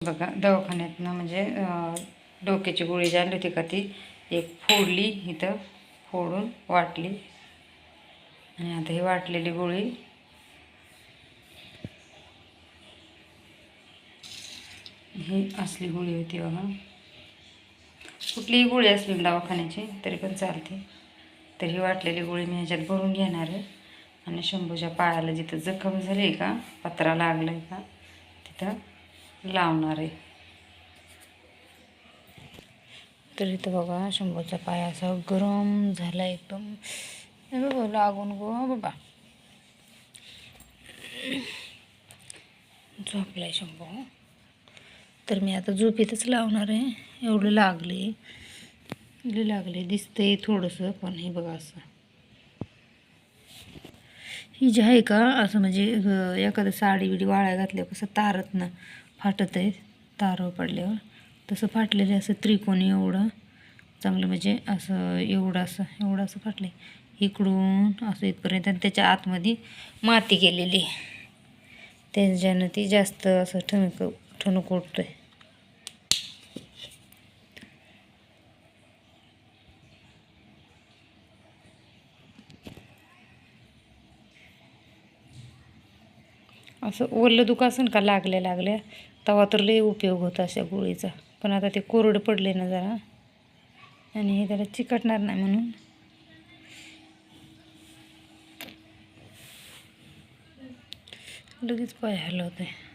बघा दवाखान्यातनं म्हणजे डोक्याची गोळी जी होती का ती एक फोडली इथं फोडून वाटली. आणि आता ही वाटलेली गोळी. ही असली गोळी होती बघा. कुठलीही गोळी असली दवाखान्याची तरी पण चालते. तर ही वाटलेली गोळी मी ह्याच्यात भरून घेणार आहे. आणि शंभूच्या पायाला जिथं जखम झाली आहे का पत्रा लागला आहे का तिथं लावणार आहे. तर इथं बघा शंभूचा पाय असा गरम झाला एकदम. बघा लागून गो बाबा झोपलाय शंभू. तर मी आता झोपेतच लावणार आहे. एवढं लागले. एवढे लागले दिसतंय थोडंसं पण हे बघा असं. ही जी आहे का असं म्हणजे एखादं साडी बिडी वाळ्या घातल्या कसं तारत ना. फाटत आहे तारावर पडल्यावर. तसं फाटलेलं असं त्रिकोणी एवढं. चांगलं म्हणजे असं एवढं असं एवढं असं फाटलं इकडून असं इथपर्यंत आणि त्याच्या आतमध्ये माती गेलेली त्याच्यानं ती जास्त असं ठणक ठणक आहे असं ओलं दुखासन का लागल्या लागल्या तवा तर लई उपयोग होता अशा गोळीचा. पण आता ते कोरडं पडले ना जरा. आणि हे त्याला चिकटणार नाही म्हणून. लगेच पाय हलवते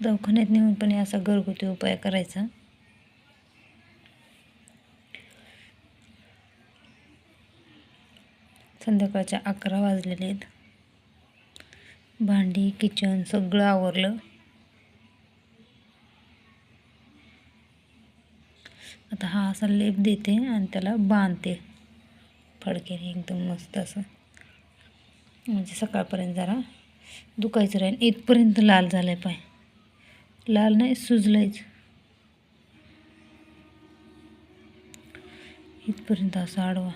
दवाखान्यात नेऊन पण हे असा घरगुती उपाय करायचा. संध्याकाळच्या अकरा वाजलेले आहेत. भांडी किचन सगळं आवरलं. आता हा असा लेप देते आणि त्याला बांधते. फडकेने एकदम मस्त असं. म्हणजे सकाळपर्यंत जरा दुखायचं राहील. इथपर्यंत लाल झालाय पाय. लाल नाही सुजलंयच. इथपर्यंत असा आडवा.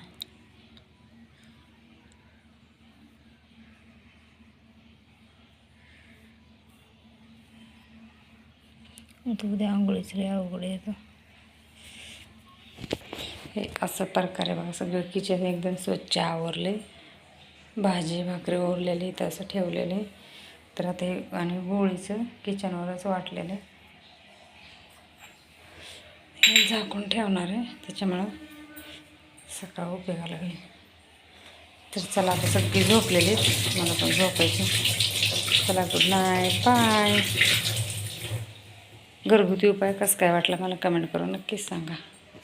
आता उद्या आंघोळीच रे अवघड येतो हे असं प्रकारे बघा सगळं किचन एकदम स्वच्छ आवरले भाजी भाकरी ओरलेली तर असं ठेवलेले. तर आता हे आणि गोळीचं किचनवरच वाटलेलं आहे. हे झाकून ठेवणार आहे. त्याच्यामुळं सकाळ उपयोगाला होईल. तर चला आता सगळी झोपलेली आहेत. मला पण झोपायची चला गुड नाईट बाय घरगुती उपाय कसं काय वाटला मला कमेंट करून नक्कीच सांगा.